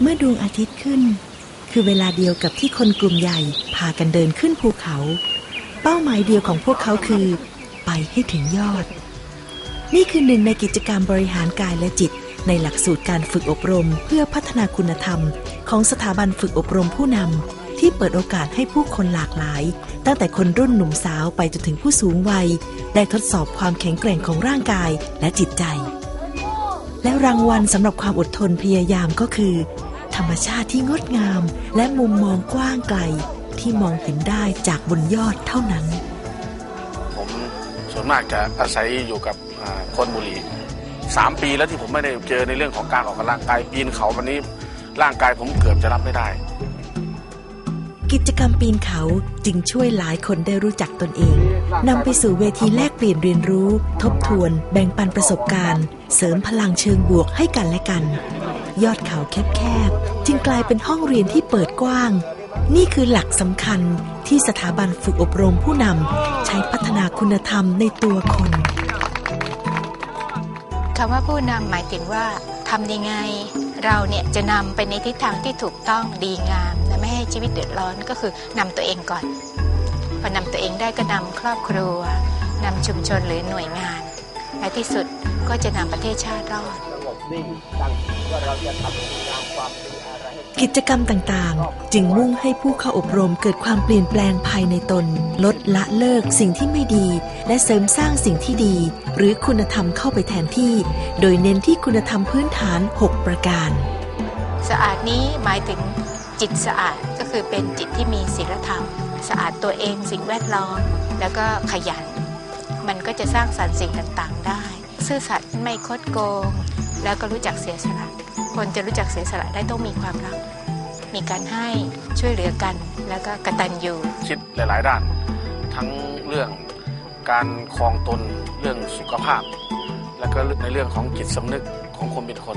เมื่อดวงอาทิตย์ขึ้น คือเวลาเดียวกับที่คนกลุ่มใหญ่พากันเดินขึ้นภูเขา เป้าหมายเดียวของพวกเขาคือ ไปให้ถึงยอด นี่คือหนึ่งในกิจกรรมบริหารกายและจิต ในหลักสูตรการฝึกอบรมเพื่อพัฒนาคุณธรรม ของสถาบันฝึกอบรมผู้นำที่เปิดโอกาสให้ผู้คนหลากหลาย ตั้งแต่คนรุ่นหนุ่มสาวไปจนถึงผู้สูงวัย ได้ทดสอบความแข็งแกร่งของร่างกายและจิตใจและรางวัลสำหรับความอดทนพยายามก็คือ ธรรมชาติที่งดงาม และมุมมองกว้างไกลที่มองเห็นได้จากบนยอดเท่านั้น ผมส่วนมากจะอาศัยอยู่กับคนบุรีสามปีแล้วที่ผมไม่ได้เจอในเรื่องของการออกกำลังกายปีนเขาวันนี้ร่างกายผมเกือบจะรับไม่ได้ กิจกรรมปีนเขาจึงช่วยหลายคนได้รู้จักตนเองนำไปสู่เวทีแลกเปลี่ยนเรียนรู้ ทบทวน แบ่งปันประสบการณ์ เสริมพลังเชิงบวกให้กันและกัน ยอดเขาแคบๆจึงกลายเป็นห้องเรียนที่เปิดกว้าง นี่คือหลักสำคัญที่สถาบันฝึกอบรมผู้นำใช้พัฒนาคุณธรรมในตัวคนคำว่าผู้นำหมายถึงว่าทำยังไง เราเนี่ยจะนำไปในทิศทางที่ถูกต้องดีงาม ไม่ให้ชีวิตเดือดร้อนก็คือนำตัวเองก่อนพอนำตัวเองได้ก็นำครอบครัวนำชุมชนหรือหน่วยงานและที่สุดก็จะนำประเทศชาติรอดกิจกรรมต่างๆ จึงมุ่งให้ผู้เข้าอบรมเกิดความเปลี่ยนแปลงภายในตน ลดละเลิกสิ่งที่ไม่ดี และเสริมสร้างสิ่งที่ดี หรือคุณธรรมเข้าไปแทนที่ โดยเน้นที่คุณธรรมพื้นฐาน 6 ประการ สะอาดนี้หมายถึง จิตสะอาดก็คือเป็นจิตที่มีศีลธรรม สะอาดตัวเองสิ่งแวดล้อม แล้วก็ขยัน มันก็จะสร้างสรรค์สิ่งต่างๆ ได้ ซื่อสัตย์ไม่คดโกง แล้วก็รู้จักเสียสละ คนจะรู้จักเสียสละได้ต้องมีความรัก มีการให้ช่วยเหลือกันแล้วก็กตัญญูคิดหลาย ๆ ด้าน ทั้งเรื่องการคลองตนเรื่องสุขภาพ แล้วก็ในเรื่องของจิตสำนึกของคนเป็นคน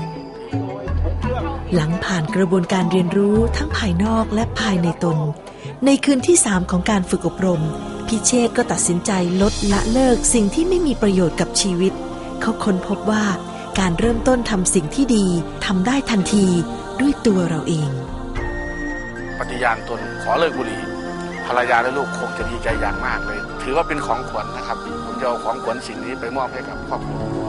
หลังผ่านกระบวนการเรียนรู้ทั้งภายนอกและภายในตน ในคืนที่ 3 ของการฝึกอบรม พิเชษก็ตัดสินใจลดละเลิกสิ่งที่ไม่มีประโยชน์กับชีวิต เขาค้นพบว่าการเริ่มต้นทำสิ่งที่ดีทำได้ทันทีด้วยตัวเราเอง ปฏิญาณตนขอเลิกบุหรี่ภรรยาและลูกคงจะดีใจอย่างมากเลย ถือว่าเป็นของขวัญนะครับผมจะเอาของขวัญสิ่งนี้ไปมอบให้กับครอบครัว